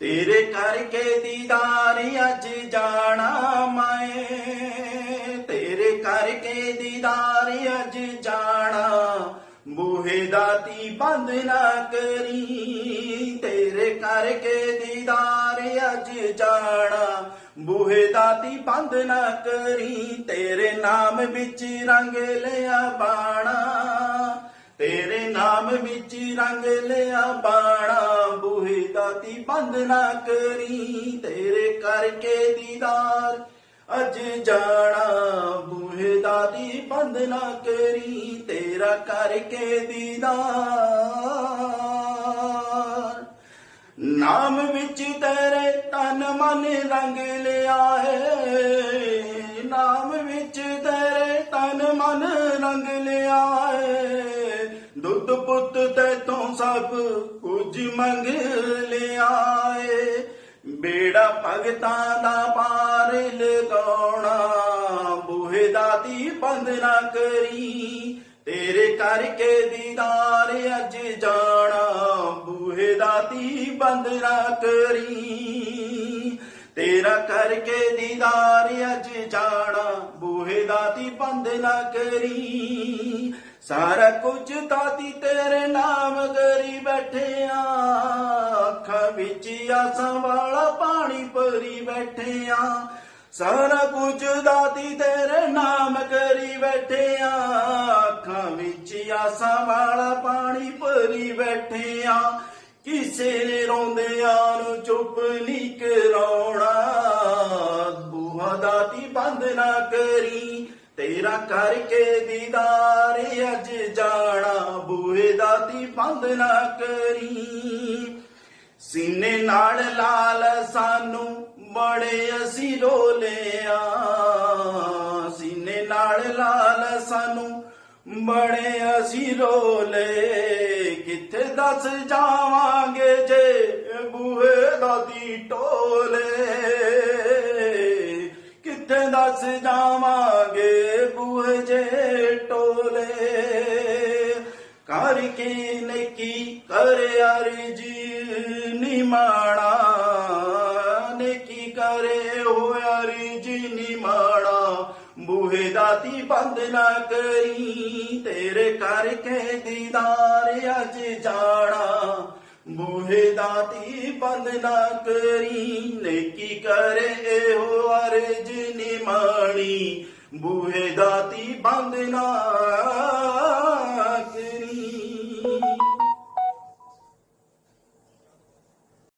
ਤੇਰੇ ਕਰਕੇ ਦੀਦਾਰ ਅੱਜ ਜਾਣਾ ਮੈਂ। ਤੇਰੇ ਕਰਕੇ ਦੀਦਾਰ ਅੱਜ ਜਾਣਾ। ਬੂਹੇ ਦਾਤੀ ਬੰਦ ਨਾ ਕਰੀ। ਤੇਰੇ ਕਰਕੇ ਦੀਦਾਰ ਅੱਜ ਜਾਣਾ। ਬੂਹੇ ਦਾਤੀ ਬੰਦ ਨਾ ਕਰੀ। ਤੇਰੇ ਨਾਮ ਵਿੱਚ ਰੰਗ ਲਿਆ ਬਾਣਾ। ਤੇਰੇ ਨਾਮ ਵਿੱਚ ਰੰਗ ਲਿਆ ਬਾਣਾ। ਬੂਹੇ ਦਾਤੀ ਬੰਦ ਨਾ ਕਰੀ, ਤੇਰੇ ਕਰਕੇ ਦੀਦਾਰ। ਅੱਜ ਜਾਣਾ ਬੂਹੇ ਦਾ ਦੀ ਬੰਦ ਨਾ ਕਰੀ, ਤੇਰਾ ਕਰਕੇ ਦੀਦਾਰ। ਨਾਮ ਵਿੱਚ ਤੇਰੇ ਤਨ ਮਨ ਰੰਗ ਲਿਆ ਏ, ਨਾਮ ਵਿੱਚ ਤੇਰੇ ਤਨ ਮਨ ਰੰਗ ਲਿਆ ਦੁੱਧ ਪੁੱਤ ਤੇ ਤੋਂ ਸਭ ਕੁਝ ਮੰਗ ਲਿਆਏ। ਬੇੜਾ ਭਗਤਾਂ ਦਾ ਪਾਰ ਲਗਾਉਣਾ, ਬੂਹੇ ਦਾਤੀ ਬੰਦ ਨਾ ਕਰੀ। ਤੇਰੇ ਕਰਕੇ ਦੀਦਾਰ ਅੱਜ ਜਾਣਾ, ਬੂਹੇ ਦਾਤੀ ਬੰਦ ਨਾ ਕਰੀ। ਤੇਰਾ ਕਰਕੇ ਦੀਦਾਰ ਅੱਜ ਜਾਣਾ, ਬੂਹੇ ਦਾਤੀ ਬੰਦ ਨਾ ਕਰੀ। ਸਾਰਾ ਕੁਝ ਦਾਤੀ ਤੇਰੇ ਨਾਮ ਕਰੀ ਬੈਠਿਆ ਅੱਖਾਂ ਵਿੱਚ ਆਸਾਂ ਵਾਲਾ ਪਾਣੀ ਭਰੀ ਬੈਠਿਆ ਸਾਰਾ ਕੁਝ ਦਾਤੀ ਤੇਰੇ ਨਾਮ ਕਰੀ ਬੈਠਿਆ ਅੱਖਾਂ ਵਿੱਚ ਆਸਾਂ ਵਾਲਾ ਪਾਣੀ ਭਰੀ ਬੈਠਿਆ ਕਿਸੇ ਨੇ ਰੋਂਦਿਆਂ ਨੂੰ ਚੁੱਪ ਨਹੀਂ ਕਰਾਉਣਾ ਤੇਰਾ ਕਰਕੇ ਦੀਦਾਰ ਅੱਜ ਜਾਣਾ, ਬੂਹੇ ਦਾਤੀ ਬੰਦ ਨਾ ਕਰੀ। ਸੀਨੇ ਨਾਲ ਲਾਲ ਸਾਨੂੰ ਬੜੇ ਅਸੀਂ ਰੋਲਿਆ। ਸੀਨੇ ਨਾਲ ਲਾਲ ਸਾਨੂੰ ਬੜੇ ਅਸੀਂ ਰੋਲੇ। ਕਿੱਥੇ ਦੱਸ ਜਾਵਾਂਗੇ ਜੇ ਬੂਹੇ ਦਾਦੀ ਟੋਲੇ? ਕਿੱਥੇ ਦੱਸ ਜਾਵਾਂਗੇ ਬੂਹੇ ਜੇ ਟੋਲੇ। ਕਰ ਕੀ ਨਕੀ ਕਰ ਅਰਜੀ ਨਿਮਾਣਾ ਨਕੀ ਕਰੇ ਹੋਇਆ ਅਰਜੀ ਨਿਮਾਣਾ ਬੂਹੇ ਦਾਤੀ ਬੰਦ ਨਾ ਕਰੀ, ਤੇਰੇ ਕਰਕੇ ਦੀਦਾਰ ਅੱਜ ਜਾਣਾ। ਬੂਹੇ ਦਾਤੀ ਬੰਦ ਨਾ ਕਰੀ ਨੇਕੀ ਕਰੇ ਇਹੋ ਅਰਜ ਨਿਮਾਣੀ। ਬੂਹੇ ਦਾਤੀ ਬੰਦ ਨਾ